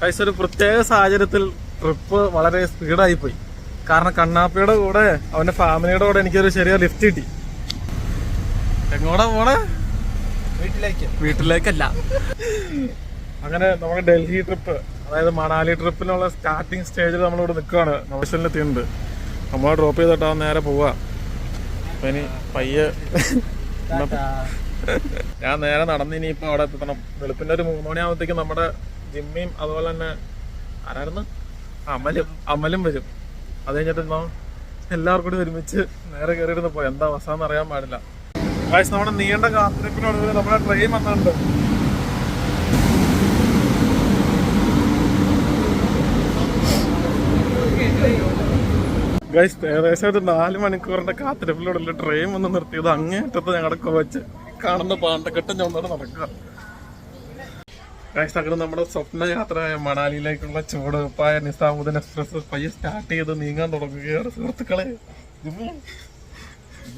Guys ഒരു പ്രത്യേക സാഹചര്യത്തിൽ ട്രിപ്പ് വളരെ സ്പീഡായി പോയി. കാരണം കണ്ണാപ്പിയുടെ കൂടെ അവന്റെ ഫാമിലിയുടെ കൂടെ എനിക്കൊരു ചെറിയ ലിഫ്റ്റ് കിട്ടി. എങ്ങോട്ടാ പോണേ? വീട്ടിലേക്ക്. വീട്ടിലേക്കല്ല. അങ്ങനെ നമ്മുടെ ഡൽഹി ട്രിപ്പ് അതായത് മണാലി ട്രിപ്പിനുള്ള സ്റ്റാർട്ടിങ് സ്റ്റേജിൽ നമ്മളിവിടെ നിൽക്കുകയാണ്. നവശലിൽ എത്തിയിട്ടുണ്ട് നമ്മൾ ഡ്രോപ്പ് ചെയ്തിട്ടാ നേരെ പോവാ. അപ്പൊ ഇനി പയ്യെ ഞാൻ നേരെ നടന്ന് ഇനിയിപ്പോ അവിടെ എത്തണം. വെളുപ്പിന്റെ ഒരു മൂന്ന് മണിയാകുമ്പോഴത്തേക്കും നമ്മുടെ ജിമ്മിയും അതുപോലെ തന്നെ ആരായിരുന്നു? അമലും അമലും വരും. അത് കഴിഞ്ഞിട്ട് എല്ലാവർക്കും കൂടി ഒരുമിച്ച് നേരെ കയറിയിരുന്ന് പോയി. എന്താ അവസ്ഥ എന്ന് അറിയാൻ പാടില്ല. കാഴ്ച നമ്മുടെ നീണ്ട കാത്തിരിപ്പിനൊടുവിൽ നമ്മുടെ ട്രെയിൻ വന്നിട്ടുണ്ട്. ഏകദേശം ഒരു നാല് മണിക്കൂറിന്റെ കാത്തിരിപ്പിലൂടെ ട്രെയിൻ വന്ന് നിർത്തിയത് അങ്ങേറ്റത്ത് ഞങ്ങളുടെ കോച്ച് കാണുന്ന പാണ്ടക്കെട്ടും ഞൊന്നോട് നടക്കുക. അങ്ങനെ നമ്മുടെ സ്വപ്ന യാത്രയായ മണാലിയിലേക്കുള്ള ചുവടുവെപ്പായ നിസാമുദ്ദീൻ എക്സ്പ്രസ് പയ്യെ സ്റ്റാർട്ട് ചെയ്ത് നീങ്ങാൻ തുടങ്ങുകയാണ് സുഹൃത്തുക്കളെ.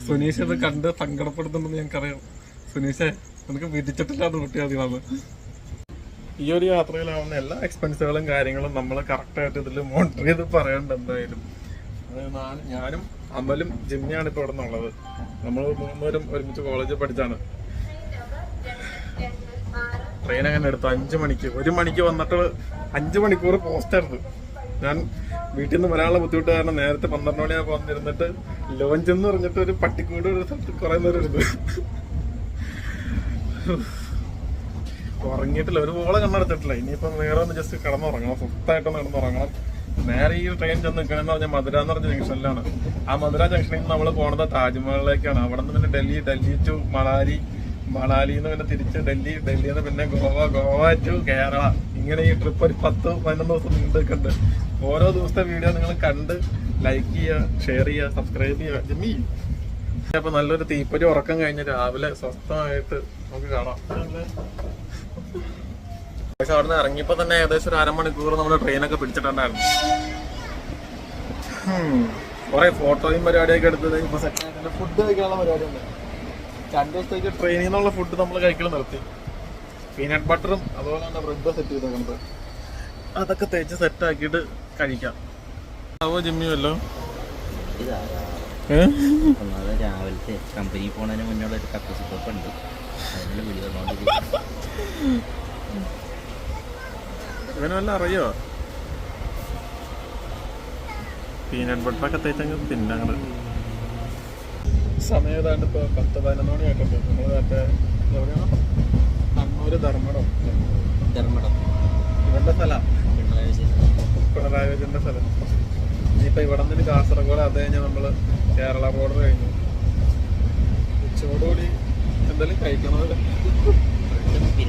സുനീഷ് ഇത് കണ്ട് സങ്കടപ്പെടുന്നുണ്ടെന്ന് ഞങ്ങൾക്കറിയാം. സുനീഷെ നമുക്ക് വിധിച്ചിട്ടില്ലാതെ കൂട്ടിയാൽ മതി വന്ന് ഈ ഒരു യാത്രയിലാവുന്ന എല്ലാ എക്സ്പെൻസുകളും കാര്യങ്ങളും നമ്മൾ കറക്റ്റായിട്ട് ഇതിൽ മോണിറ്റർ ചെയ്ത് പറയണ്ട എന്തായാലും. ഞാനും അമലും ജിമ്മിയാണ് ഇപ്പോൾ ഇവിടെ നിന്നുള്ളത് നമ്മൾ മൂന്നുപേരും ഒരുമിച്ച് കോളേജിൽ പഠിച്ചാണ്. ട്രെയിൻ അങ്ങനെ എടുത്തു? അഞ്ചു മണിക്ക്. ഒരു മണിക്ക് വന്നിട്ട് അഞ്ചു മണിക്കൂർ പോസ്റ്റായിരുന്നു ഞാൻ വീട്ടിൽ നിന്ന് വരാനുള്ള ബുദ്ധിമുട്ട് കാരണം നേരത്തെ പന്ത്രണ്ട് മണിയാകുമ്പോൾ വന്നിരുന്നിട്ട് ലോഞ്ച് എന്ന് പറഞ്ഞിട്ട് ഒരു പട്ടിക്കൂട് ഒരു സ്ഥലത്ത് കുറെ നേരം ഇരുന്നു. ഉറങ്ങിയിട്ടില്ല. ഒരു പോളെ കണ്ണെടുത്തിട്ടില്ല. ഇനിയിപ്പം വേറെ ഒന്ന് ജസ്റ്റ് കിടന്നുറങ്ങണം. സ്വത്തായിട്ടൊന്ന് കിടന്നുറങ്ങണം. നേരെ ഈ ട്രെയിൻ ചെന്ന് നിൽക്കണമെന്ന് പറഞ്ഞാൽ മധുര എന്ന് പറഞ്ഞ ജംഗ്ഷനിലാണ് ആ മധുര ജംഗ്ഷനിൽ നിന്ന് നമ്മൾ പോണത് താജ്മഹലിലേക്കാണ്. അവിടെ നിന്ന് പിന്നെ ഡൽഹി ഡൽഹി ടു മണാലി മണാലിയിൽ നിന്ന് പിന്നെ തിരിച്ച് ഡൽഹി ഡൽഹിയിൽ നിന്ന് പിന്നെ ഗോവ ഗോവ ടു കേരള. ഇങ്ങനെ ഈ ട്രിപ്പ് ഒരു പത്ത് പതിനൊന്ന് ദിവസം നീണ്ടു നിൽക്കുന്നുണ്ട് ഓരോ ദിവസത്തെ വീഡിയോ നിങ്ങൾ കണ്ട് ലൈക്ക് ചെയ്യുക ഷെയർ ചെയ്യുക സബ്സ്ക്രൈബ് ചെയ്യുക. ജമ്മി അപ്പൊ നല്ലൊരു തീപ്പൊരി ഉറക്കം കഴിഞ്ഞ് രാവിലെ സ്വസ്ഥമായിട്ട് നമുക്ക് കാണാം. പക്ഷെ അവിടുന്ന് ഇറങ്ങിയപ്പോ തന്നെ ഏകദേശം ഒരു അരമണിക്കൂർ നമ്മൾ ട്രെയിനൊക്കെ പിടിച്ചിട്ടുണ്ടായിരുന്നു. കുറെ ഫോട്ടോയും പരിപാടിയൊക്കെ എടുത്തത് ഇപ്പൊ സെക്കൻഡ് ഫുഡ് കഴിക്കാനുള്ള പരിപാടി പരിപാടിയുണ്ട് രണ്ടു ദിവസത്തേക്ക് ട്രെയിനിൽ നിന്നുള്ള ഫുഡ് നമ്മൾ കഴിക്കൽ നിർത്തി. പീനട്ട് ബട്ടറും അതുപോലെ തന്നെ ബ്രെഡ് സെറ്റ് ചെയ്തേക്കുന്നത് അതൊക്കെ തേച്ച് സെറ്റ് ആക്കിയിട്ട് കഴിക്കാം. അവ ജിമ്മിയല്ലോ ഒന്നാമത് രാവിലത്തെ കമ്പനി പോണതിന് മുന്നുള്ള ഒരു കക്കൂസ് സ്റ്റോപ്പ് ഉണ്ട്. അതിനുള്ള വിളി വല്ല അറിയോ? പീനട്ട് ബട്ടറൊക്കെ തേച്ചങ്ങ് തിന്നങ്ങൾ സമയം ഏതാണ്ട് ഇപ്പൊ പത്ത് പതിനൊന്ന് മണി ആയിട്ടുണ്ട് നമ്മൾ മറ്റേ എവിടെയാണ് കണ്ണൂര് ധർമ്മടം. ധർമ്മടം. ഇവന്റെ സ്ഥലം. പിണറായി വിജയന്റെ സ്ഥലം. ഇനിയിപ്പോ ഇവിടെ നിന്ന് കാസർഗോഡ് അത് കഴിഞ്ഞാൽ നമ്മൾ കേരള ബോർഡർ കഴിഞ്ഞു. ഉച്ചയോടുകൂടി എന്തായാലും കഴിക്കണത്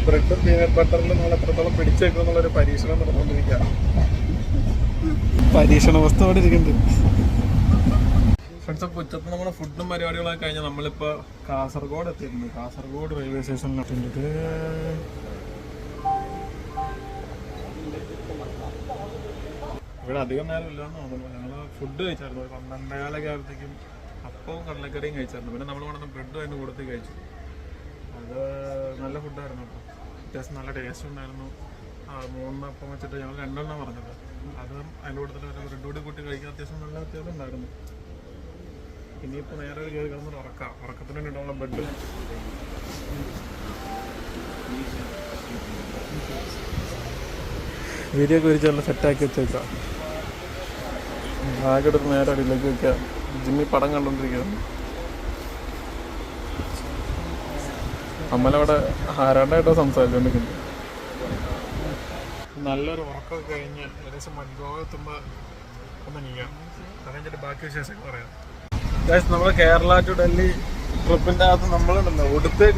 ബ്രെഡും പീനട്ട് ബട്ടറിലും നമ്മൾ എത്രത്തോളം പിടിച്ചേക്കും എന്നുള്ള ഒരു പരീക്ഷണം നടന്നുകൊണ്ടിരിക്കുക പരീക്ഷണ വസ്തു അവിടെ ഇരിക്കുന്നുണ്ട്. ഫ്രണ്ട്സ് അപ്പോൾ ഉച്ചത്ത് നമ്മുടെ ഫുഡും പരിപാടികളൊക്കെ കഴിഞ്ഞാൽ നമ്മളിപ്പോ കാസർഗോഡ് എത്തിയിരുന്നു കാസർഗോഡ് റെയിൽവേ സ്റ്റേഷനിൽ എത്തിയിട്ട് ഇവിടെ അധികം നേരം ഇല്ലാന്ന് തോന്നുന്നു. ഞങ്ങൾ ഫുഡ് കഴിച്ചായിരുന്നു. ഒരു പന്ത്രണ്ടേകാലൊക്കെ ആയപ്പോഴത്തേക്കും അപ്പവും കടലക്കറിയും കഴിച്ചായിരുന്നു. പിന്നെ നമ്മൾ കൊണ്ടുവന്ന ബ്രെഡ് അതിന് കൂടത്തിൽ കഴിച്ചു. അത് നല്ല ഫുഡായിരുന്നു കേട്ടോ. അത്യാവശ്യം നല്ല ടേസ്റ്റ് ഉണ്ടായിരുന്നു. മൂന്ന് അപ്പം വെച്ചിട്ട് ഞങ്ങൾ രണ്ടെണ്ണം പറഞ്ഞത്. അത് അതിന്റെ കൂട്ടത്തിൽ ഒരു ബ്രെഡ് കൂടി കൂട്ടി കഴിക്കാൻ അത്യാവശ്യം നല്ല അത്യാവശ്യം ഉണ്ടായിരുന്നു. ഇനിയിപ്പോൾ നേരെ ഒരു കയറി കിടന്നിട്ട് ഉറക്കാം. ഉറക്കത്തിന് വേണ്ടിയിട്ടുള്ള ബെഡ് വീഡിയോ നല്ല സെറ്റാക്കി വെച്ചേക്കാം. ബാഗ് എടുത്ത് നേരെ അടിയിലേക്ക് വെക്കാം. ജിമ്മി പടം കണ്ടോണ്ടിരിക്കുന്നു. അമ്മലവിടെ ആരാണ്ടായിട്ടോ സംസാരിച്ചോണ്ടിരിക്കുന്നു? നല്ലൊരു ഉറക്കമൊക്കെ കഴിഞ്ഞ് ഏകദേശം മൻഗോവ എത്തുമ്പോൾ ഒന്ന് നീങ്ങാം. അത് കഴിഞ്ഞിട്ട് ബാക്കി വിശേഷങ്ങൾ പറയാം. നമ്മൾ കേരള ടു ഡൽഹി ട്രിപ്പിന്റെ അകത്ത് നമ്മൾ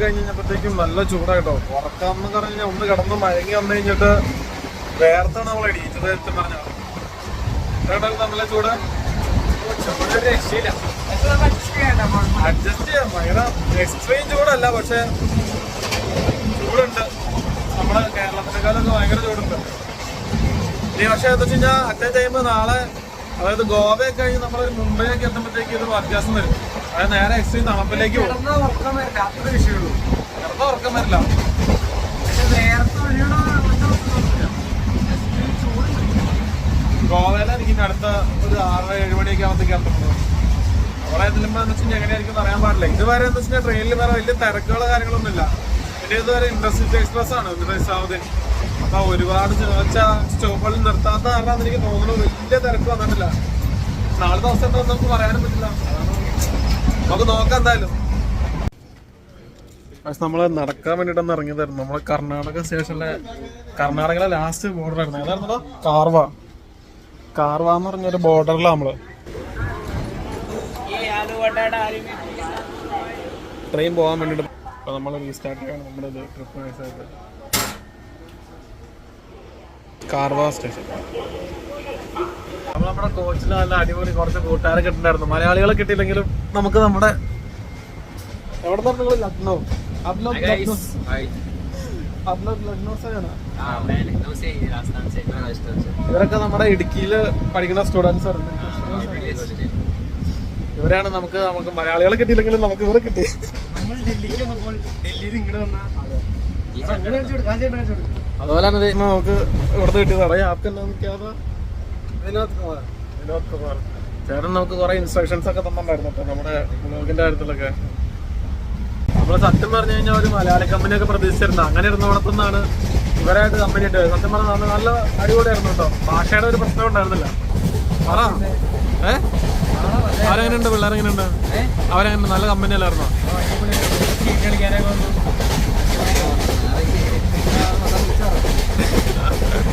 കഴിഞ്ഞ് കഴിഞ്ഞപ്പോഴത്തേക്കും നല്ല ചൂടായിട്ടോ. ഉറക്കം എന്ന് പറഞ്ഞാൽ ഒന്ന് കിടന്ന് മയങ്ങി വന്നു കഴിഞ്ഞിട്ട് വേർത്താണ് നമ്മൾ ടീച്ചർ സത്യം പറഞ്ഞാൽ കേട്ടോ നമ്മളെ ചൂട്? അഡ്ജസ്റ്റ് ചെയ്യാം. ഭയങ്കര എക്സ്ട്രീം ചൂടല്ല പക്ഷെ ചൂടുണ്ട്. നമ്മുടെ കേരളത്തിനേക്കാളൊക്കെ ഭയങ്കര ചൂടുണ്ട്. ഇനി പക്ഷെ എന്താ വെച്ച് കഴിഞ്ഞാൽ അറ്റേ ടൈം നാളെ അതായത് ഗോവയൊക്കെ കഴിഞ്ഞ് നമ്മൾ മുംബൈയൊക്കെ എത്തുമ്പോഴത്തേക്ക് ഇത് വ്യത്യാസം വരും. അതായത് നേരെ എക്സ്ട്രീം തണുപ്പിലേക്ക് പോകും. ഉറക്കം വരില്ല. അത്ര വിഷയമുള്ളൂ. കിടന്ന ഉറക്കം വരില്ല. പക്ഷെ നേരത്തെ ഒരു ഗോവയിലായിരിക്കും ഇനി അടുത്ത ഒരു ആറ് ഏഴ് മണിയൊക്കെ ആകുമ്പോഴത്തേക്ക് എത്തുന്നത് അവിടെ എത്തുമ്പോൾ എന്ന് വെച്ചാൽ എങ്ങനെയായിരിക്കും അറിയാൻ പാടില്ല. ഇതുവരെ എന്ന് വെച്ചാൽ ട്രെയിനിൽ വേറെ വലിയ തിരക്കുകളോ കാര്യങ്ങളൊന്നും ഇല്ല പിന്നെ ഇതുവരെ ഇൻട്രസ്റ്റ് എക്സ്പ്രസ് ആണ്. ഇതിന്റെ സൗദിൻ അപ്പൊ ഒരുപാട് സ്റ്റോപ്പുകളിൽ നിർത്താത്ത കാരണം എനിക്ക് തോന്നുന്നു വലിയ തിരക്ക് വന്നിട്ടില്ല. നാളെ ദിവസം നമുക്ക് പറയാനും പറ്റില്ല. നമുക്ക് നോക്കാം എന്തായാലും. പക്ഷെ നമ്മൾ നടക്കാൻ വേണ്ടിട്ടൊന്ന് ഇറങ്ങിയതായിരുന്നു. നമ്മളെ കർണാടക സ്റ്റേഷനിലെ കർണാടകയിലെ ലാസ്റ്റ് ബോർഡർ ആയിരുന്നു. ഏതായിരുന്നോ കാർവ. കാർവ എന്ന് പറഞ്ഞൊരു ബോർഡറിലാണ് നമ്മൾ. ട്രെയിൻ പോകാൻ വേണ്ടിട്ട് അപ്പൊ നമ്മൾ റീസ്റ്റാർട്ട് ചെയ്യാണ് നമ്മുടെ ട്രിപ്പ് നൈസായിട്ട് കാർവ സ്റ്റേഷൻ. നമ്മൾ നമ്മുടെ കോച്ചിൽ നല്ല അടിപൊളി കുറച്ച് കൂട്ടുകാരെ കിട്ടുന്നുണ്ടായിരുന്നു മലയാളികളെ കിട്ടിയില്ലെങ്കിലും നമുക്ക് നമ്മുടെ എവിടെ നിന്ന് ലക്നൗ. അബ്ലോക് ലക്നൗ. അബ്ലോക് ലക്നൗ സേന ഇവരൊക്കെ നമ്മുടെ ഇടുക്കിയിൽ പഠിക്കുന്ന സ്റ്റുഡൻസ് ഇവരാണ് നമുക്ക് നമുക്ക് മലയാളികളെ കിട്ടിയില്ലെങ്കിലും നമുക്ക് ഇവരെ കിട്ടി. നമ്മൾ ഡൽഹിക്ക് വന്നപ്പോൾ ഡൽഹിയിൽ ഇങ്ങോട്ട് വന്ന അതുപോലെ തന്നെ നമുക്ക് ഇവിടുന്ന് കിട്ടിയതാണ് ആപ്പ് വിനോദ് കുമാർ. വിനോദ് കുമാർ. ചേട്ടൻ നമുക്ക് കുറെ ഇൻസ്ട്രക്ഷൻസ് ഒക്കെ തന്നിട്ടുണ്ടായിരുന്നു കേട്ടോ നമ്മുടെ ബ്ലോഗിന്റെ കാര്യത്തിലൊക്കെ. നമ്മൾ സത്യം പറഞ്ഞു കഴിഞ്ഞാൽ ഒരു മലയാളി കമ്പനിയൊക്കെ പ്രതീക്ഷിച്ചിരുന്ന. അങ്ങനെ ഇരുന്നോടത്തുനിന്നാണ് ഇവരായിട്ട് കമ്പനി ഇട്ട് സത്യം പറഞ്ഞാൽ നല്ല അടിപൊളിയായിരുന്നു കേട്ടോ. ഭാഷയുടെ ഒരു പ്രശ്നം ഉണ്ടായിരുന്നില്ല. പറ. ഏ? അവരെങ്ങനെയുണ്ട് പിള്ളേരെങ്ങനെയുണ്ട്? അവരെങ്ങനെ? നല്ല കമ്പനി അല്ലായിരുന്നോ?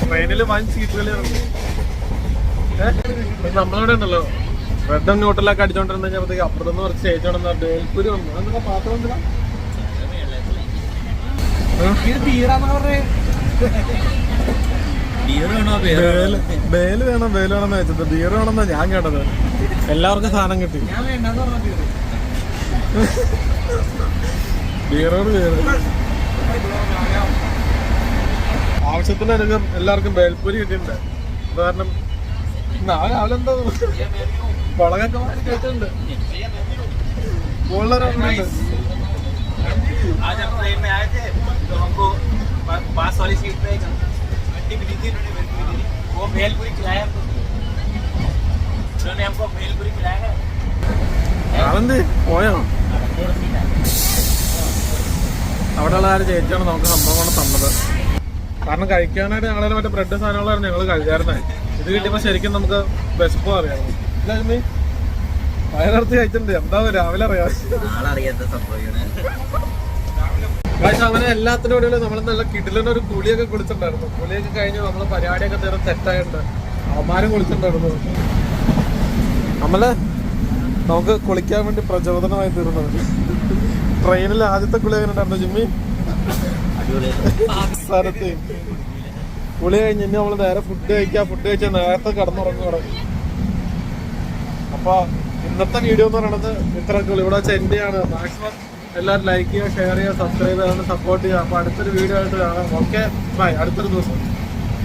ട്രെയിനിൽ വൻ സീറ്റ് കളിയായിരുന്നു നമ്മളിവിടെ ഉണ്ടല്ലോ. റെഡും ന്യൂട്രലൊക്കെ അടിച്ചോണ്ടിരുന്ന കഴിഞ്ഞപ്പോഴത്തേക്ക് അപ്പുറത്തുനിന്ന് കുറച്ച് സ്റ്റേജ് ഉണ്ടെന്ന് ബേൽപൂരി വന്നു. അതൊക്കെ പാത്രം എന്തിനാ? ഇത് തീരാന്ന് പറഞ്ഞേ. ബേൽ ബേൽ വേണം ബേൽ വേണം വെച്ചത് ബിയർ വേണമെന്നാ ഞാൻ കേട്ടത്. എല്ലാവർക്കും സാധനം കിട്ടി. പറഞ്ഞ ബിയറോട് ബിയർ ആവശ്യത്തിനധികം എല്ലാവർക്കും വേൽപ്പൂരി കിട്ടിയിട്ടുണ്ട്. കാരണം നാളെ രാവിലെ അവിടെയുള്ള ആരും ചേച്ചിയാണ് നമുക്ക് സംഭവം തന്നത്? കാരണം കഴിക്കാനായിട്ട് ഞങ്ങളെ മറ്റേ ബ്രെഡ് സാധനങ്ങളായിരുന്നു ഞങ്ങൾ കഴിക്കാറുണ്ട്. ഇത് കിട്ടിയപ്പോ ശരിക്കും നമുക്ക് വിശപ്പോ അറിയാം. വയറിറച്ച് കഴിച്ചിട്ടുണ്ട്. എന്താ രാവിലെ അറിയാം? പക്ഷെ അവനെ എല്ലാത്തിനും ഇടയിൽ നമ്മൾ നല്ല കിടിലൻ ഒരു കുളിയൊക്കെ കുളിച്ചിട്ടുണ്ടായിരുന്നു. കുളിയൊക്കെ കഴിഞ്ഞ് നമ്മൾ പരിപാടിയൊക്കെ തീരെ തെറ്റായിട്ടുണ്ട്. അവന്മാരും കുളിച്ചിട്ടുണ്ടായിരുന്നു. നമ്മൾ നമുക്ക് കുളിക്കാൻ വേണ്ടി പ്രചോദനമായി തീർന്നത്. ട്രെയിനിൽ ആദ്യത്തെ കുളി അങ്ങനെ ഉണ്ടായിരുന്നു ജിമ്മി? സ്ഥലത്ത് കുളി കഴിഞ്ഞ് ഇനി നമ്മൾ നേരെ ഫുഡ് കഴിക്കുക ഫുഡ് കഴിച്ചാൽ നേരത്തെ കടന്നുറങ്ങും അവിടെ. അപ്പൊ ഇന്നത്തെ വീഡിയോ എന്ന് പറയുന്നത് ഇത്രയൊക്കെ ഇവിടെ വെച്ച് എന്റെ മാക്സിമം എല്ലാവരും ലൈക്ക് ചെയ്യുക ഷെയർ ചെയ്യുക സബ്സ്ക്രൈബ് ചെയ്യാൻ സപ്പോർട്ട് ചെയ്യുക. അപ്പൊ അടുത്തൊരു വീഡിയോ ആയിട്ട് കാണാം. ഓക്കെ ബൈ അടുത്തൊരു ദിവസം.